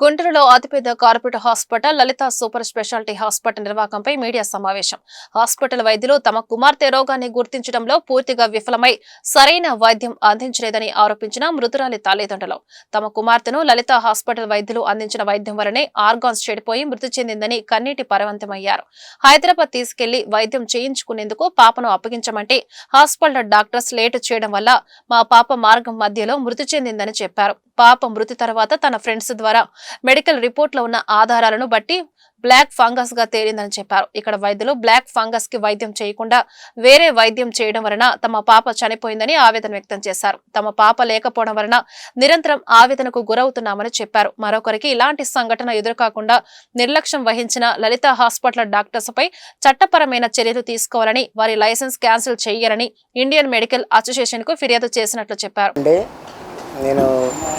గుంటూరులో అతిపెద్ద corporate hospital Lalitha super speciality hospital నిర్వాహకంపై media సమావేశం. హాస్పిటల్ వైద్యులు తమ కుమార్తె రోగాన్ని గుర్తించడంలో పూర్తిగా విఫలమై సరైన వైద్యం అందించలేదని ఆరోపించిన మృతురాలి తల్లిదండ్రులు. తమ కుమార్తెను లలిత హాస్పిటల్ వైద్యులు అందించిన వైద్యం వలనే ఆర్గాన్స్ చెడిపోయి మృతి చెందిందని కన్నీటి పరవంతమయ్యారు. హైదరాబాద్ తీసుకెళ్ళి వైద్యం చేయించుకునేందుకు పాపను అప్పగించమంటే హాస్పిటల్ డాక్టర్స్ లేటు చేయడం వల్ల మా పాప మార్గం మధ్యలో మృతి చెందిందని చెప్పారు. పాప మృతి తర్వాత తన ఫ్రెండ్స్ ద్వారా మెడికల్ రిపోర్ట్లో ఉన్న ఆధారాలను బట్టి బ్లాక్ ఫంగస్గా తేలిందని చెప్పారు. ఇక్కడ వైద్యులు బ్లాక్ ఫంగస్కి వైద్యం చేయకుండా వేరే వైద్యం చేయడం వలన తమ పాప చనిపోయిందని ఆవేదన వ్యక్తం చేశారు. తమ పాప లేకపోవడం వలన నిరంతరం ఆవేదనకు గురవుతున్నామని చెప్పారు. మరొకరికి ఇలాంటి సంఘటన ఎదురుకాకుండా నిర్లక్ష్యం వహించిన లలిత హాస్పిటల్ డాక్టర్స్ పై చట్టపరమైన చర్యలు తీసుకోవాలని వారి లైసెన్స్ క్యాన్సిల్ చేయాలని ఇండియన్ మెడికల్ అసోసియేషన్కు ఫిర్యాదు చేసినట్లు చెప్పారు. నేను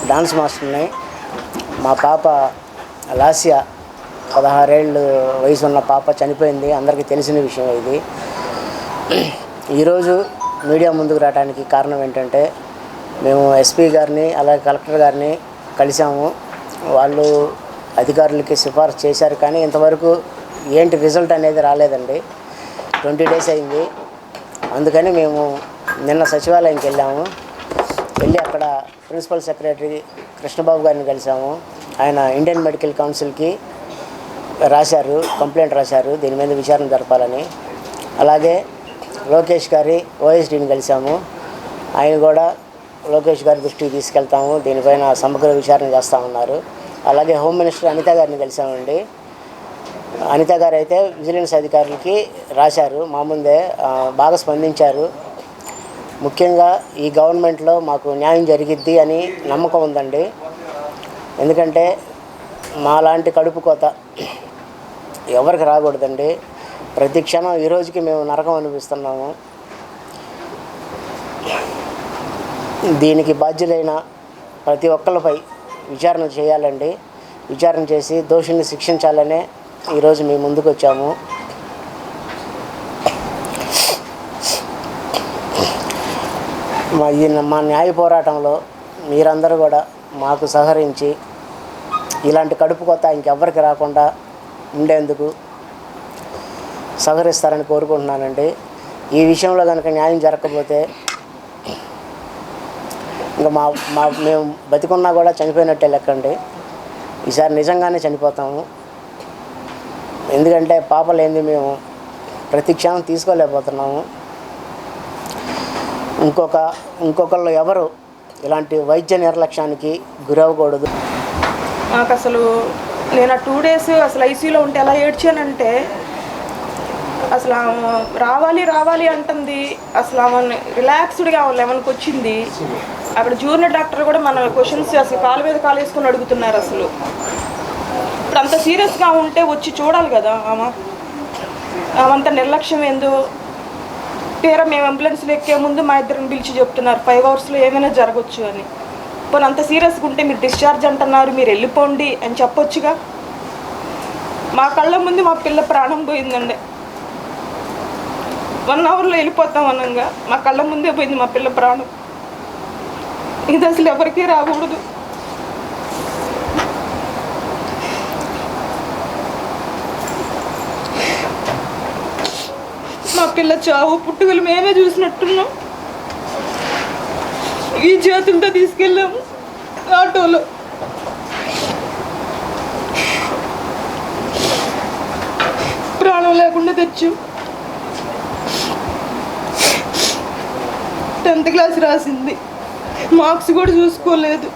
డాన్స్ మాస్టర్ని. మా పాప లాస్యా పదహారేళ్ళు వయసు ఉన్న పాప చనిపోయింది. అందరికీ తెలిసిన విషయం ఇది. ఈరోజు మీడియా ముందుకు రావడానికి కారణం ఏంటంటే మేము ఎస్పీ గారిని అలాగే కలెక్టర్ గారిని కలిసాము వాళ్ళు అధికారులకి సిఫార్సు చేశారు. కానీ ఇంతవరకు ఏంటి రిజల్ట్ అనేది రాలేదండి. ట్వంటీ డేస్ అయింది. అందుకని మేము నిన్న సచివాలయంకి వెళ్ళాము. వెళ్ళి అక్కడ ప్రిన్సిపల్ సెక్రటరీ కృష్ణబాబు గారిని కలిసాము. ఆయన ఇండియన్ మెడికల్ కౌన్సిల్కి రాశారు కంప్లైంట్ రాశారు దీని మీద విచారణ జరపాలని. అలాగే లోకేష్ గారి ఓఎస్డీని కలిసాము. ఆయన కూడా లోకేష్ గారి దృష్టికి తీసుకెళ్తాము దీనిపైన సమగ్ర విచారణ చేస్తామన్నారు అలాగే హోమ్ మినిస్టర్ అనిత గారిని కలిసామండి. అనిత గారు అయితే విజిలెన్స్ అధికారులకి రాశారు మా ముందే బాగా స్పందించారు. ముఖ్యంగా ఈ గవర్నమెంట్లో మాకు న్యాయం జరిగిద్ది అని నమ్మకం ఉందండి. ఎందుకంటే మాలాంటి కడుపు కోత ఎవరికి రాకూడదండి. ప్రతి క్షణం ఈ రోజుకి మేము నరకం అనిపిస్తున్నాము. దీనికి బాధ్యులైన ప్రతి ఒక్కరిపై విచారణ చేయాలండి. విచారణ చేసి దోషుల్ని శిక్షించాలనే ఈరోజు మేము ముందుకు వచ్చాము మా ఈ మా న్యాయ పోరాటంలో మీరందరూ కూడా మాకు సహకరించి ఇలాంటి కడుపు కొత్త ఇంకెవ్వరికి రాకుండా ఉండేందుకు సహకరిస్తారని కోరుకుంటున్నానండి. ఈ విషయంలో కనుక న్యాయం జరగకపోతే ఇంకా మా మా మేము బతికున్నా కూడా చనిపోయినట్టే లెక్కండి. ఈసారి నిజంగానే చనిపోతాము. ఎందుకంటే పాప లేనిది మేము ప్రతి క్షణం తీసుకోలేకపోతున్నాము. ఇంకొక ఇంకొకళ్ళు ఎవరు ఇలాంటి వైద్య నిర్లక్ష్యానికి గురవకూడదు నాకు అసలు నేను ఆ టూ డేస్ అసలు ఐసీయూలో ఉంటే ఎలా ఏడ్చానంటే అసలు ఆమె రావాలి రావాలి అంటుంది. అసలు ఆమె రిలాక్స్డ్గా ఆమె లెవెన్కి వచ్చింది. అక్కడ జూనియర్ డాక్టర్ కూడా మన క్వశ్చన్స్ అసలు కాలు మీద కాలు వేసుకొని అడుగుతున్నారు అసలు. ఇప్పుడు అంత సీరియస్గా ఉంటే వచ్చి చూడాలి కదా ఆమె. ఆమంత నిర్లక్ష్యం ఏందో తీరా మేము అంబులెన్స్లో ఎక్కే ముందు మా ఇద్దరిని పిలిచి చెప్తున్నారు ఫైవ్ అవర్స్లో ఏమైనా జరగచ్చు అని. పోనీ అంత సీరియస్గా ఉంటే మీరు డిశ్చార్జ్ అంటున్నారు మీరు వెళ్ళిపోండి అని చెప్పొచ్చుగా? మా కళ్ళ ముందు మా పిల్ల ప్రాణం పోయిందండి. వన్ అవర్లో వెళ్ళిపోతాం అనంగా మా కళ్ళ ముందే పోయింది మా పిల్ల ప్రాణం. ఇది అసలు ఎవరికీ రాకూడదు. మా పిల్ల చావు. పుట్టుకలు మేమే చూసినట్టున్నాం. ఈ చేతులతో తీసుకెళ్ళాము ఆటోలో. ప్రాణం లేకుండా తెచ్చు. టెన్త్ క్లాస్ రాసింది. మార్క్స్ కూడా చూసుకోలేదు.